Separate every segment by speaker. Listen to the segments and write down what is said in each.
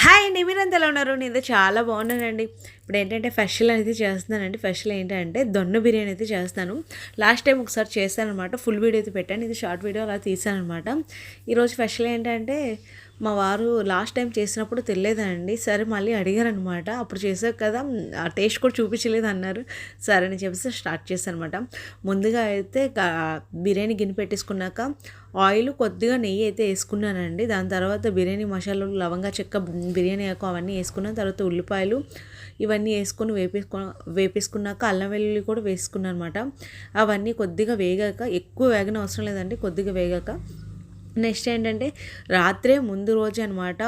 Speaker 1: Hi అండి అంత ఎలా ఉన్నారు? నేను చాలా బాగున్నానండి. ఇప్పుడు ఏంటంటే ఫెషల్ అనేది చేస్తున్నానండి. ఫెషల్ ఏంటంటే దొన్న బిర్యానీ అయితే చేస్తాను. లాస్ట్ టైం ఒకసారి చేశాను అనమాట ఫుల్ వీడియో అయితే పెట్టాను. ఇది షార్ట్ వీడియో అలా తీసాను అనమాట ఈరోజు ఫెషల్ ఏంటంటే మా వారు లాస్ట్ టైం చేసినప్పుడు తెలియదండి. సరే మళ్ళీ అడిగారు అనమాట అప్పుడు చేసావు కదా ఆ టేస్ట్ కూడా చూపించలేదు అన్నారు సరే అని చెప్పేసి స్టార్ట్ చేశాను అనమాట ముందుగా అయితే బిర్యానీ గిన్నె పెట్టేసుకున్నాక ఆయిల్ కొద్దిగా నెయ్యి అయితే వేసుకున్నానండి. దాని తర్వాత బిర్యానీ మసాలాలు లవంగా చెక్క బిర్యానీ ఆకు అవన్నీ వేసుకున్నాను. తర్వాత ఉల్లిపాయలు ఇవన్నీ వేసుకొని వేపేసుకు వేపేసుకున్నాక అల్లం వెల్లుల్లి కూడా వేసుకున్నాను అనమాట అవన్నీ కొద్దిగా వేగాక ఎక్కువ వేగన అవసరం లేదండి కొద్దిగా వేగాక నెక్స్ట్ ఏంటంటే రాత్రే ముందు రోజు అనమాట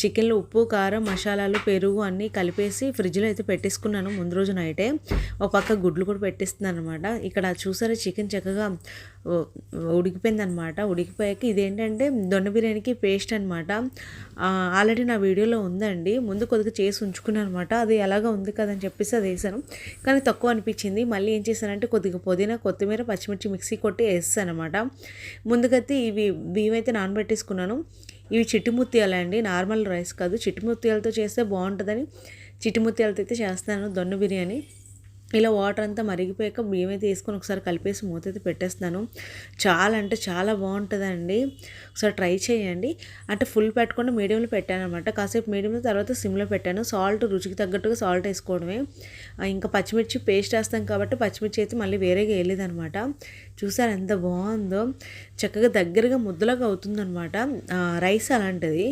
Speaker 1: చికెన్లో ఉప్పు కారం మసాలాలు పెరుగు అన్నీ కలిపేసి ఫ్రిడ్జ్లో అయితే పెట్టేసుకున్నాను ముందు రోజు నైటే. ఒక పక్క గుడ్లు కూడా పెట్టేస్తున్నాను అనమాట ఇక్కడ చూసారా చికెన్ చక్కగా ఉడికిపోయింది అనమాట ఉడికిపోయాక ఇదేంటంటే దొండ బిర్యానీకి పేస్ట్ అనమాట ఆల్రెడీ నా వీడియోలో ఉందండి. ముందు కొద్దిగా చేసి ఉంచుకున్నాను అనమాట అది ఎలాగ ఉంది కదని చెప్పేసి అది వేసాను. కానీ తక్కువ అనిపించింది. మళ్ళీ ఏం చేశానంటే కొద్దిగా పుదీనా కొత్తిమీర పచ్చిమిర్చి మిక్సీ కొట్టి వేస్తాను అనమాట ముందుకైతే ఇవి బియ్యం అయితే నానబెట్టేసుకున్నాను. ఇవి చిట్టుముత్యాలు అండి నార్మల్ రైస్ కాదు. చిట్టుముత్యాలతో చేస్తే బాగుంటుందని చిట్టుముత్యాలతో అయితే చేస్తాను. దొన్న బిర్యానీ. ఇలా వాటర్ అంతా మరిగిపోయాక బియ్యం అయితే వేసుకొని ఒకసారి కలిపేసి మూత అయితే పెట్టేస్తున్నాను. చాలా అంటే చాలా బాగుంటుందండి. ఒకసారి ట్రై చేయండి. అంటే ఫుల్ పెట్టకుండా మీడియంలో పెట్టాను అనమాట కాసేపు మీడియంలో తర్వాత సిమ్లో పెట్టాను. సాల్ట్ రుచికి తగ్గట్టుగా సాల్ట్ వేసుకోవడమే. ఇంకా పచ్చిమిర్చి పేస్ట్ వేస్తాం కాబట్టి పచ్చిమిర్చి అయితే మళ్ళీ వేరేగా వేయలేదనమాట చూసారు ఎంత బాగుందో? చక్కగా దగ్గరగా ముద్దలాగా అవుతుందనమాట రైస్ అలాంటిది.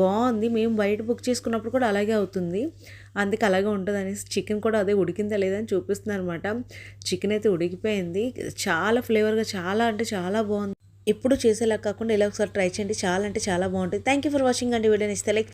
Speaker 1: బాగుంది. మేము బయట బుక్ చేసుకున్నప్పుడు కూడా అలాగే అవుతుంది. అందుకు అలాగే ఉంటుంది అనేసి చికెన్ కూడా అదే ఉడికిందా లేదని చూపిస్తున్నారు అనమాట చికెన్ అయితే ఉడికిపోయింది. చాలా ఫ్లేవర్గా చాలా అంటే చాలా బాగుంది. ఎప్పుడు చేసేలా కాకుండా ఇలా ఒకసారి ట్రై చేయండి. చాలా అంటే చాలా బాగుంటుంది. థ్యాంక్ యూ ఫర్ వాచింగ్ అండి వీడియో ఇస్తే లైక్